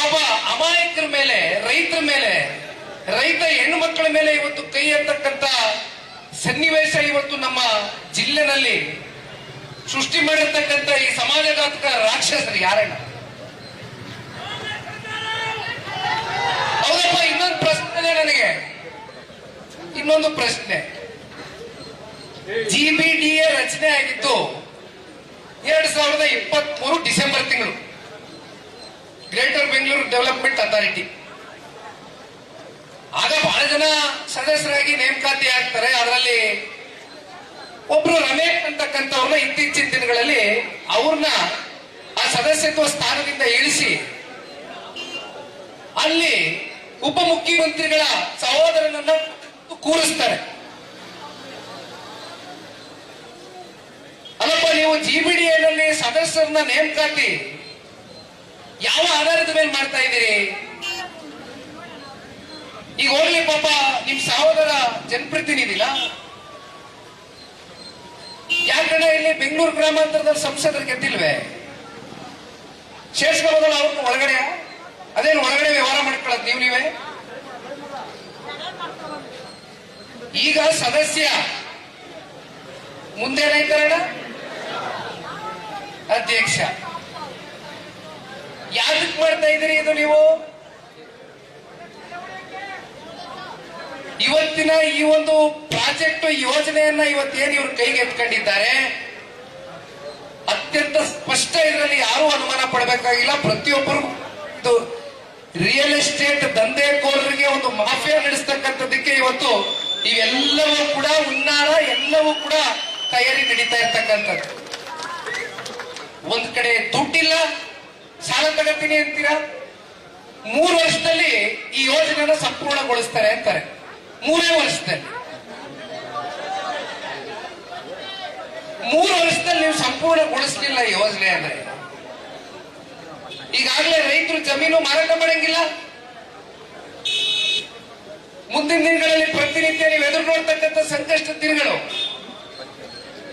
ಪಾಪ ಅಮಾಯಕರ ಮೇಲೆ, ರೈತರ ಮೇಲೆ, ರೈತ ಹೆಣ್ಣು ಮಕ್ಕಳ ಮೇಲೆ ಇವತ್ತು ಕೈ ಎತ್ತಕ್ಕಂತ ಸನ್ನಿವೇಶ ಇವತ್ತು ನಮ್ಮ ಜಿಲ್ಲೆನಲ್ಲಿ ಸೃಷ್ಟಿ ಮಾಡಿರ್ತಕ್ಕಂಥ ಈ ಸಮಾಜಘಾತಕ ರಾಕ್ಷಸರು ಯಾರಣ್ಣ? ಹೌದಪ್ಪ, ಇನ್ನೊಂದು ಪ್ರಶ್ನೆ ನನಗೆ. ಇನ್ನೊಂದು ಪ್ರಶ್ನೆ. ಜಿಬಿಡಿಎ ರಚನೆ ಆಗಿದ್ದು ಎರಡ್ ಸಾವಿರದ ಇಪ್ಪತ್ತ್ ಮೂರು ಡಿಸೆಂಬರ್ ತಿಂಗಳು. ಗ್ರೇಟರ್ ಬೆಂಗಳೂರು ಡೆವಲಪ್ಮೆಂಟ್ ಅಥಾರಿಟಿ ಆಗ ಬಹಳ ಜನ ಸದಸ್ಯರಾಗಿ ನೇಮಕಾತಿ ಆಗ್ತಾರೆ ಅದರಲ್ಲಿ ಒಬ್ರು ರಮೇಶ್ ಅಂತಕ್ಕಂಥವ್ರನ್ನ ಇತ್ತೀಚಿನ ದಿನಗಳಲ್ಲಿ ಅವ್ರನ್ನ ಆ ಸದಸ್ಯತ್ವ ಸ್ಥಾನದಿಂದ ಇಳಿಸಿ, ಅಲ್ಲಿ ಉಪಮುಖ್ಯಮಂತ್ರಿಗಳ ಸಹೋದರನನ್ನ ಕೂರಿಸ್ತಾರೆ. ಅಲ್ಲಪ್ಪ, ನೀವು ಜಿಬಿಡಿಎನಲ್ಲಿ ಸದಸ್ಯರನ್ನ ನೇಮಕಾತಿ ಯಾವ ಆಧಾರದ ಮೇಲೆ ಮಾಡ್ತಾ ಇದ್ದೀರಿ? ಈಗ ಹೋಗ್ಲಿ ಪಾಪ, ನಿಮ್ ಸಹೋದರ ಜನಪ್ರತಿನಿಧಿಲ್ಲ ಯಾಕಂದ್ರೆ ಇಲ್ಲಿ ಬೆಂಗಳೂರು ಗ್ರಾಮಾಂತರದ ಸಂಸದರು ಗೆದ್ದಿಲ್ವೇ ಶೇಷಗೌದಲ್ಲ ಅವ್ರನ್ನ ಒಳಗಡೆ. ಅದೇನು ಒಳಗಡೆ ವ್ಯವಹಾರ ಮಾಡ್ಕೊಳ್ಳೋದು ನೀವು ನೀವೇ? ಈಗ ಸದಸ್ಯ ಮುಂದೇನಾಯ್ತಾರಣ ಅಧ್ಯಕ್ಷ. ಯಾವ್ದಕ್ ಮಾಡ್ತಾ ಇದ್ದೀರಿ ಇದು ನೀವು? ಇವತ್ತಿನ ಈ ಒಂದು ಪ್ರಾಜೆಕ್ಟ್ ಯೋಜನೆಯನ್ನ ಇವತ್ತೇನು ಇವ್ರ ಕೈಗೆ ಎತ್ಕೊಂಡಿದ್ದಾರೆ? ಅತ್ಯಂತ ಸ್ಪಷ್ಟ ಇದರಲ್ಲಿ ಯಾರು ಅನುಮಾನ ಪಡಬೇಕಾಗಿಲ್ಲ. ಪ್ರತಿಯೊಬ್ಬರು ರಿಯಲ್ ಎಸ್ಟೇಟ್ ದಂಧೆಕೋರರಿಗೆ ಒಂದು ಮಾಫಿಯಾ ನಡೆಸ್ತಕ್ಕಂಥದ್ದಕ್ಕೆ ಇವತ್ತು ಇವೆಲ್ಲವೂ ಕೂಡ ಉನ್ನಾರ ಎಲ್ಲವೂ ಕೂಡ ತಯಾರಿ ನಡೀತಾ ಇರ್ತಕ್ಕಂಥದ್ದು. ಒಂದ್ ಕಡೆ ದುಡ್ಡಿಲ್ಲ ಸಾಲ ತಗತೀನಿ ಅಂತೀರಾ? ಮೂರು ವರ್ಷದಲ್ಲಿ ಈ ಯೋಜನೆನ ಸಂಪೂರ್ಣಗೊಳಿಸ್ತಾರೆ ಅಂತಾರೆ. ಮೂರೇ ವರ್ಷದಲ್ಲಿ. ಮೂರು ವರ್ಷದಲ್ಲಿ ನೀವು ಸಂಪೂರ್ಣಗೊಳಿಸಲಿಲ್ಲ ಯೋಜನೆ ಅಂದ್ರೆ. ಈಗಾಗಲೇ ರೈತರು ಜಮೀನು ಮಾರಾಟ ಮಾಡಂಗಿಲ್ಲ. ಮುಂದಿನ ದಿನಗಳಲ್ಲಿ ಪ್ರತಿನಿತ್ಯ ನೀವು ಎದುರು ನೋಡ್ತಕ್ಕಂಥ ಸಂಕಷ್ಟ ದಿನಗಳು.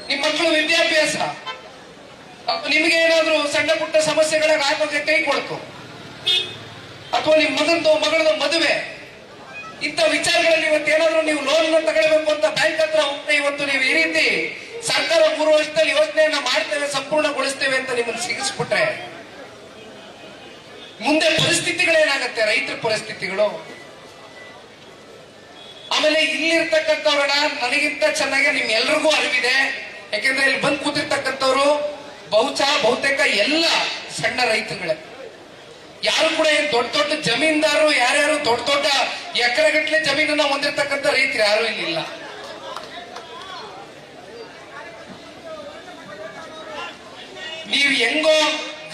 ನಿಮ್ಮ ಮಕ್ಕಳು ವಿದ್ಯಾಭ್ಯಾಸ. ನಿಮಗೆ ಏನಾದ್ರೂ ಸಣ್ಣ ಪುಟ್ಟ ಸಮಸ್ಯೆಗಳ ಆರೋಗ್ಯ ಕೈ ಕೊಡ್ತು. ಅಥವಾ ನಿಮ್ಮ ಮಗನದು ಮಗಳದು ಮದುವೆ. ಇಂಥ ವಿಚಾರಗಳಲ್ಲಿ ಇವತ್ತು ಏನಾದ್ರೂ ನೀವು ಲೋನ್ ತಗೊಳ್ಬೇಕು ಅಂತ ಬ್ಯಾಂಕ್ ಹತ್ರ ಹೋಗ್ತಾ ಇವತ್ತು ನೀವು ಈ ರೀತಿ ಸರ್ಕಾರ ಮೂರು ವರ್ಷದಲ್ಲಿ ಯೋಜನೆಯನ್ನ ಮಾಡ್ತೇವೆ, ಸಂಪೂರ್ಣಗೊಳಿಸ್ತೇವೆ ಅಂತ ನಿಮ್ಮನ್ನು ಸಿಗಿಸ್ಬಿಟ್ರೆ ಮುಂದೆ ಪರಿಸ್ಥಿತಿಗಳೇನಾಗತ್ತೆ? ರೈತರ ಪರಿಸ್ಥಿತಿಗಳು. ಆಮೇಲೆ ಇಲ್ಲಿರ್ತಕ್ಕಂಥವ್ರಣ ನನಗಿಂತ ಚೆನ್ನಾಗಿ ನಿಮ್ ಎಲ್ರಿಗೂ ಅರಿವಿದೆ. ಯಾಕೆಂದ್ರೆ ಇಲ್ಲಿ ಬಂದು ಕೂತಿರ್ತಕ್ಕಂಥವ್ರು ಬಹುಶಃ ಬಹುತೇಕ ಎಲ್ಲ ಸಣ್ಣ ರೈತರುಗಳೇ. ಯಾರು ಕೂಡ ಏನ್ ದೊಡ್ಡ ದೊಡ್ಡ ಜಮೀನ್ದಾರರು, ಯಾರ್ಯಾರು ದೊಡ್ಡ ದೊಡ್ಡ ಎಕರೆಗಟ್ಟಲೆ ಜಮೀನನ್ನ ಹೊಂದಿರತಕ್ಕಂಥ ರೈತರು ಯಾರು ಇಲ್ಲಿಲ್ಲ ನೀವು ಹೆಂಗೋ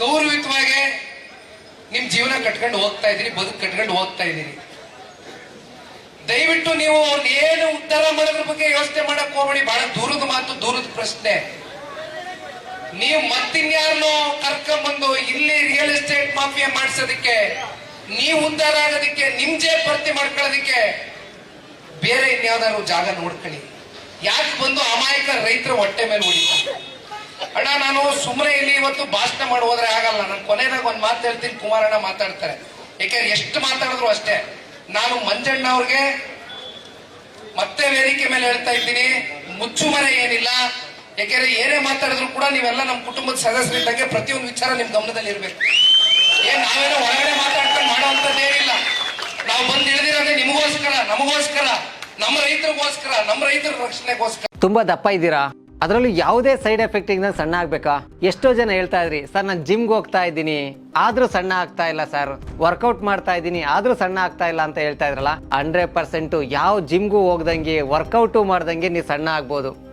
ಗೌರವಿತವಾಗಿ ನಿಮ್ ಜೀವನ ಕಟ್ಕೊಂಡು ಹೋಗ್ತಾ ಇದ್ದೀರಿ, ಬದುಕು ಕಟ್ಕೊಂಡು ಹೋಗ್ತಾ ಇದ್ದೀರಿ. ದಯವಿಟ್ಟು ನೀವು ಏನು ಉದ್ಧಾರ ಮಾಡೋದ್ರ ಬಗ್ಗೆ ಯೋಚನೆ ಮಾಡಕ್ ಹೋಗ್ಬೇಡಿ, ಬಹಳ ದೂರದ ಮಾತು, ದೂರದ ಪ್ರಶ್ನೆ. ನೀವು ಮತ್ತಿನ್ಯಾರನ್ನೋ ಕರ್ಕೊಂಬಂದು ಇಲ್ಲಿ ರಿಯಲ್ ಎಸ್ಟೇಟ್ ಮಾಫಿಯಾ ಮಾಡಿಸೋದಕ್ಕೆ, ನೀವು ಉದ್ದಾರ ಆಗೋದಕ್ಕೆ, ನಿಮ್ ಜೇಬ್ ಭರ್ತಿ ಮಾಡ್ಕೊಳ್ಳೋದಕ್ಕೆ ಬೇರೆ ಇನ್ಯಾವ್ದಾದ್ರು ಜಾಗ ನೋಡ್ಕೊಳ್ಳಿ. ಯಾಕೆ ಬಂದು ಅಮಾಯಕ ರೈತರ ಹೊಟ್ಟೆ ಮೇಲೆ ಹೊಡಿತಾರೆ? ಅಣ್ಣ, ನಾನು ಸುಮ್ಮನೆ ಇಲ್ಲಿ ಇವತ್ತು ಭಾಷಣ ಮಾಡಿ ಹೋದ್ರೆ ಆಗಲ್ಲ. ನಾನು ಕೊನೆದಾಗ ಒಂದ್ ಮಾತು ಹೇಳ್ತೀನಿ, ಕುಮಾರಣ್ಣ ಮಾತಾಡ್ತಾರೆ. ಯಾಕೆಂದ್ರೆ ಎಷ್ಟು ಮಾತಾಡಿದ್ರು ಅಷ್ಟೇ. ನಾನು ಮಂಜಣ್ಣ ಅವ್ರಿಗೆ ಮತ್ತೆ ವೇದಿಕೆ ಮೇಲೆ ಹೇಳ್ತಾ ಇದ್ದೀನಿ. ಮುಚ್ಚುಮರೆ ಏನಿಲ್ಲ. ಯಾಕೆಂದ್ರೆ ಏನೇ ಮಾತಾಡಿದ್ರು ಕೂಡ ನೀವೆಲ್ಲ ನಮ್ಮ ಕುಟುಂಬದ ಸದಸ್ಯರಿದ್ದಂಗೆ ಪ್ರತಿಯೊಂದು ವಿಚಾರ ನಿಮ್ ಗಮನದಲ್ಲಿ ಇರ್ಬೇಕು. ಏನ್ ನಾವೇನೋ ಹೊರಗಡೆ ಮಾತಾಡ್ಕೊಂಡು ಮಾಡುವಂತದ್ದು ಇಲ್ಲ ನಾವು ಬಂದು ಇಳಿದಿರೋದೇ ನಿಮಗೋಸ್ಕರ, ನಮಗೋಸ್ಕರ, ನಮ್ಮ ರೈತರಿಗೋಸ್ಕರ, ನಮ್ಮ ರೈತರ ರಕ್ಷಣೆಗೋಸ್ಕರ. ತುಂಬಾ ದಪ್ಪ ಇದ್ದೀರಾ? ಅದರಲ್ಲೂ ಯಾವುದೇ ಸೈಡ್ ಎಫೆಕ್ಟ್ ಇಂದ ಸಣ್ಣ ಆಗ್ಬೇಕಾ? ಎಷ್ಟೋ ಜನ ಹೇಳ್ತಾ ಇದ್ರಿ, ಸರ್, ನಾನು ಜಿಮ್ಗೆ ಹೋಗ್ತಾ ಇದ್ದೀನಿ. ಆದ್ರೂ ಸಣ್ಣ ಆಗ್ತಾ ಇಲ್ಲ, ಸರ್. ವರ್ಕೌಟ್ ಮಾಡ್ತಾ ಇದ್ದೀನಿ, ಆದ್ರೂ ಸಣ್ಣ ಆಗ್ತಾ ಇಲ್ಲ ಅಂತ ಹೇಳ್ತಾ ಇದ್ರಲ್ಲ, ಹಂಡ್ರೆಡ್ ಪರ್ಸೆಂಟ್ ಯಾವ ಜಿಮ್ಗೂ ಹೋಗ್ದಂಗೆ, ವರ್ಕೌಟು ಮಾಡ್ದಂಗೆ ನೀವು ಸಣ್ಣ ಆಗ್ಬೋದು.